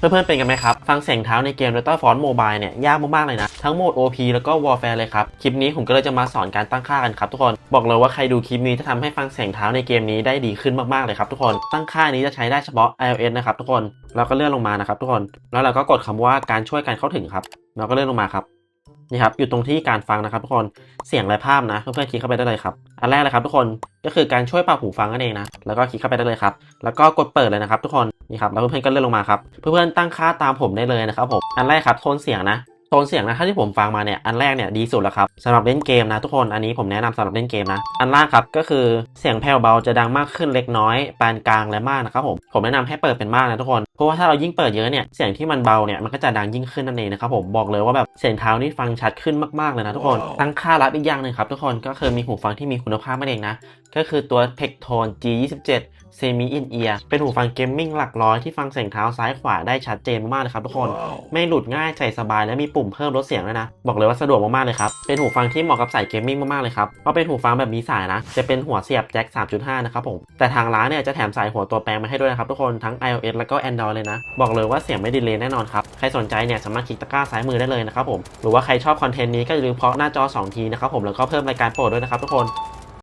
เพื่อนๆเป็นกันไหมครับ ฟังเสียงเท้าในเกม Dota Force Mobile เนี่ย ยากมากๆเลยนะ ทั้งโหมด OP แล้วก็ Warfare เลยครับ คลิปนี้ผมก็เลยจะมาสอนการตั้งค่ากันครับทุกคน บอกเลยว่าใครดูคลิปนี้จะทำให้ฟังเสียงเท้าในเกมนี้ได้ดีขึ้นมากๆเลยครับทุกคน ตั้งค่านี้จะใช้ได้เฉพาะ iOS นะครับทุกคนแล้วก็เลื่อนลงมานะครับทุกคน แล้วเราก็กดคำว่าการช่วยการเข้าถึงครับแล้วก็เลื่อนลงมาครับนี่ครับ อยู่ตรงที่การฟังนะครับทุกคน เสียงและภาพนะ เพื่อนๆคลิกเข้าไปได้เลยครับ อันแรกเลยครับทุกคน ก็คือการช่วยปรับหูฟังนั่นเองนะ แล้วก็คลิกเข้าไปได้เลยครับ แล้วก็กดเปิดเลยนะครับทุกคน นี่ครับแล้วเพื่อนๆก็เลื่อนลงมาครับเพื่อนๆตั้งค่าตามผมได้เลยนะครับผมอันแรกครับโทนเสียงนะโทนเสียงนะถ้าที่ผมฟังมาเนี่ยอันแรกเนี่ยดีสุดแล้วครับสำหรับเล่นเกมนะทุกคนอันนี้ผมแนะนำสำหรับเล่นเกมนะอันล่างครับก็คือเสียงแผ่วเบาจะดังมากขึ้นเล็กน้อยปานกลางและมากนะครับผมผมแนะนำให้เปิดเป็นมากนะทุกคนเพราะว่าถ้าเรายิ่งเปิดเยอะเนี่ยเสียงที่มันเบาเนี่ยมันก็จะดังยิ่งขึ้นนั่นเองนะครับผมบอกเลยว่าแบบเสียงเท้านี่ฟังชัดขึ้นมากๆเลยนะทุกคนตั้งค่ารับอีกอย่างหนึ่งครับทุกคนก็คือมีหูฟังที่มีคุณภาพนั่นเองนะก็คือตัว Pectone G27 Semi In Ear เป็นหูฟังเกมมิ่งหลักร้อยที่ฟังเสียงเท้าซ้ายขวาได้ชัดเจนมากๆเลยครับทุกคน ไม่หลุดง่ายใส่สบายและมีปุ่มเพิ่มลดเสียงด้วยนะ บอกเลยว่าสะดวกมากๆเลยครับ เป็นหูฟังที่เหมาะกับสายเกมมิ่งมากๆเลยครับเพราะเป็นหูฟังแบบมีสายนะ จะเป็นหัวเสียบแจ็ค 3.5 นะครับผม แต่ทางร้านเนี่ยจะแถมสายหัวตัวแปลงมาให้ด้วยนะครับทุกคนทั้ง iOS แล้วก็ Android เลยนะ บอกเลยว่าเสียงไม่ดีเลยแน่นอนครับ ใครสนใจเนี่ยสามารถคลิกตะกร้าซ้ายมือได้เลยนะครับผม หรือว่าใครชอบคอนเทนต์นี้ก็อย่าลืมเคาะหน้าจอ 2 ทีนะครับผมแล้วก็เพิ่มรายการโปรดด้วยนะครับทุกคน